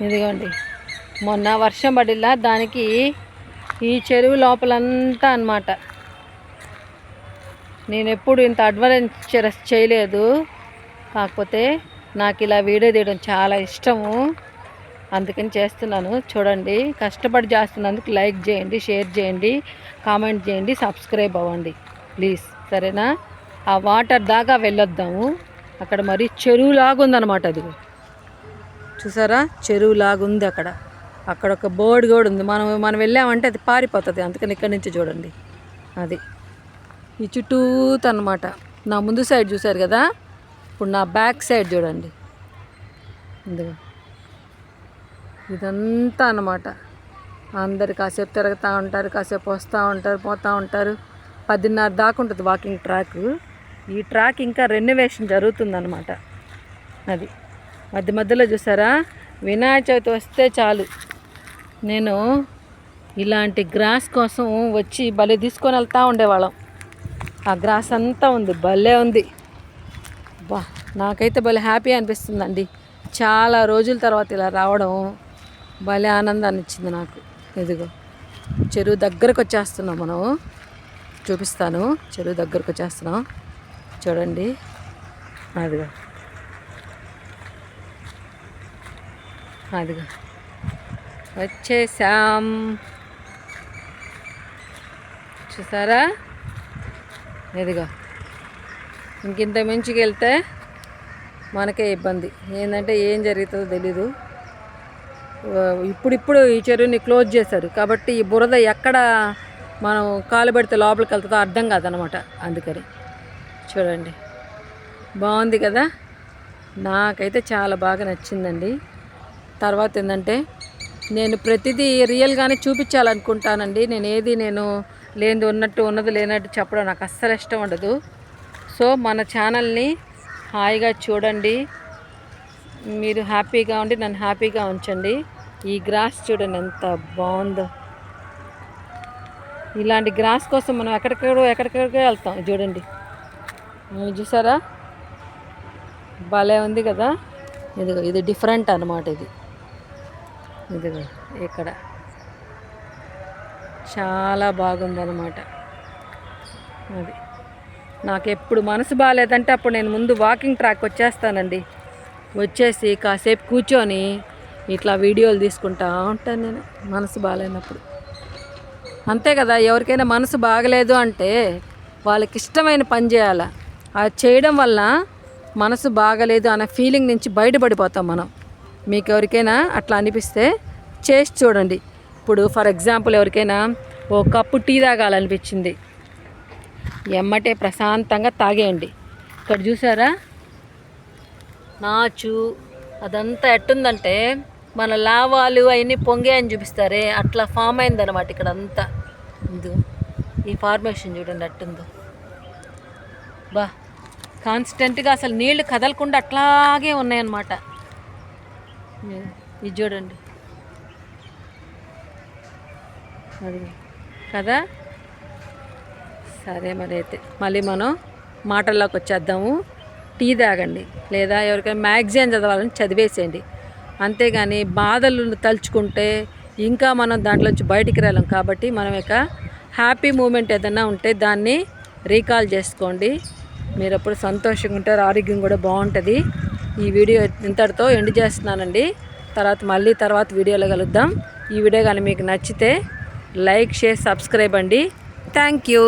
ఇదిగోండి. మొన్న వర్షం పడిలా దానికి ఈ చెరువు లోపలంతా అన్నమాట. నేను ఎప్పుడు ఇంత అడ్వెంచరస్ చేయలేదు. కాకపోతే నాకు ఇలా వీడియో తీయడం చాలా ఇష్టము. అందుకని చేస్తున్నాను. చూడండి కష్టపడి చేస్తున్నందుకు లైక్ చేయండి షేర్ చేయండి కామెంట్ చేయండి సబ్స్క్రైబ్ అవ్వండి. ప్లీజ్. సరేనా? ఆ వాటర్ దాకా వెళ్ళొద్దాము. అక్కడ మరి చెరువులాగా ఉందన్నమాట అది. చూసారా? చెరువు లాగా ఉంది అక్కడ. అక్కడ ఒక బోర్డు కూడా ఉంది. మనం మనం వెళ్ళామంటే అది పారిపోతుంది. అందుకని ఇక్కడి నుంచి చూడండి. అది. ఈ చుట్టూత అనమాట నా ముందు సైడ్ చూశారు కదా? ఇప్పుడు నా బ్యాక్ సైడ్ చూడండి. ఇదిగో. ఇదంతా అన్నమాట. అందరు కాసేపు తిరుగుతూ ఉంటారు కాసేపు వస్తూ ఉంటారు పోతూ ఉంటారు. పదిన్నర దాకా ఉంటుంది వాకింగ్ ట్రాక్. ఈ ట్రాక్ ఇంకా రెన్యువేషన్ జరుగుతుందన్నమాట. అది. మధ్య మధ్యలో చూసారా? వినాయక చవితి వస్తే చాలు. నేను ఇలాంటి గ్రాస్ కోసం వచ్చి భలే తీసుకొని వెళ్తూ ఉండేవాళ్ళం. ఆ గ్రాస్ అంతా ఉంది భలే ఉంది. బా నాకైతే భలే హ్యాపీ అనిపిస్తుందండి. చాలా రోజుల తర్వాత ఇలా రావడం భలే ఆనందాన్ని ఇచ్చింది నాకు. ఇదిగో చెరువు దగ్గరకు వచ్చేస్తున్నాం మనం. చూపిస్తాను చెరువు దగ్గరకు వచ్చేస్తున్నాం. చూడండి. అదిగో. అదిగా. వచ్చేసాం. చూసారా? ఇదిగో. ఇంకింత మించికి వెళ్తే మనకే ఇబ్బంది. ఏంటంటే ఏం జరుగుతుందో తెలీదు. ఇప్పుడిప్పుడు ఈ చెరువుని క్లోజ్ చేశారు. కాబట్టి ఈ బురద ఎక్కడ మనం కాలు పెడితే లోపలికి వెళ్తుందో అర్థం కాదనమాట అందుకని. చూడండి. బాగుంది కదా? నాకైతే చాలా బాగా నచ్చిందండి. తర్వాత ఏంటంటే నేను ప్రతిదీ రియల్గానే చూపించాలనుకుంటానండి. నేను ఏది నేను లేనిది ఉన్నట్టు ఉన్నది లేనట్టు చెప్పడం నాకు అస్సలు ఇష్టం ఉండదు. సో మన ఛానల్ని హాయిగా చూడండి. మీరు హ్యాపీగా ఉండి నన్ను హ్యాపీగా ఉంచండి. ఈ గ్రాస్ చూడండి ఎంత బాగుందో. ఇలాంటి గ్రాస్ కోసం మనం ఎక్కడికెక్కడో ఎక్కడికెక్కడికో వెళ్తాం. చూడండి. చూసారా? భలే ఉంది కదా? ఇది ఇది డిఫరెంట్ అన్నమాట ఇది. ఇదిగో ఇక్కడ. చాలా బాగుందన్నమాట. అది. నాకు ఎప్పుడు మనసు బాగాలేదంటే అప్పుడు నేను ముందు వాకింగ్ ట్రాక్ వచ్చేస్తానండి. వచ్చేసి కాసేపు కూర్చొని ఇట్లా వీడియోలు తీసుకుంటా ఉంటాను నేను మనసు బాగాలేనప్పుడు అంతే కదా ఎవరికైనా మనసు బాగలేదు అంటే వాళ్ళకి ఇష్టమైన పని చేయాలి? అది చేయడం వల్ల మనసు బాగలేదు అనే ఫీలింగ్ నుంచి బయటపడిపోతాం మనం. మీకు ఎవరికైనా అట్లా అనిపిస్తే చేసి చూడండి. ఇప్పుడు ఫర్ ఎగ్జాంపుల్ ఎవరికైనా ఓ కప్పు టీ తాగాలనిపించింది. ఎమ్మటే ప్రశాంతంగా తాగేయండి. ఇక్కడ చూసారా? నాచు అదంతా ఎట్టుందంటే మన లావాలు అవన్నీ పొంగే అని చూపిస్తారే అట్లా ఫామ్ అయిందనమాట ఇక్కడ అంతా ఇందు ఈ ఫార్మేషన్ చూడండి అట్టుందో బా కాన్స్టెంట్గా అసలు నీళ్ళు కదలకుండా అట్లాగే ఉన్నాయన్నమాట. ఇది- చూడండి. అది కదా? సరే మరి అయితే. మళ్ళీ మనం మాటల్లోకి వచ్చేద్దాము. టీ తాగండి. లేదా ఎవరికైనా మ్యాగజైన్ చదవాలని చదివేసేయండి. అంతేగాని బాధలు తలుచుకుంటే ఇంకా మనం దాంట్లోంచి బయటికి రాలేం. కాబట్టి మనం ఇక హ్యాపీ మూమెంట్ ఏదైనా ఉంటే దాన్ని రీకాల్ చేసుకోండి. మీరు అప్పుడు సంతోషంగా ఉంటారు ఆరోగ్యం కూడా బాగుంటుంది. ఈ వీడియో ఇంతటితో ఎండ్ చేస్తున్నానండి. తర్వాత మళ్ళీ తర్వాత వీడియోలో కలుద్దాం. ఈ వీడియో కానీ మీకు నచ్చితే లైక్ షేర్ సబ్స్క్రైబ్ అండి. Thank you.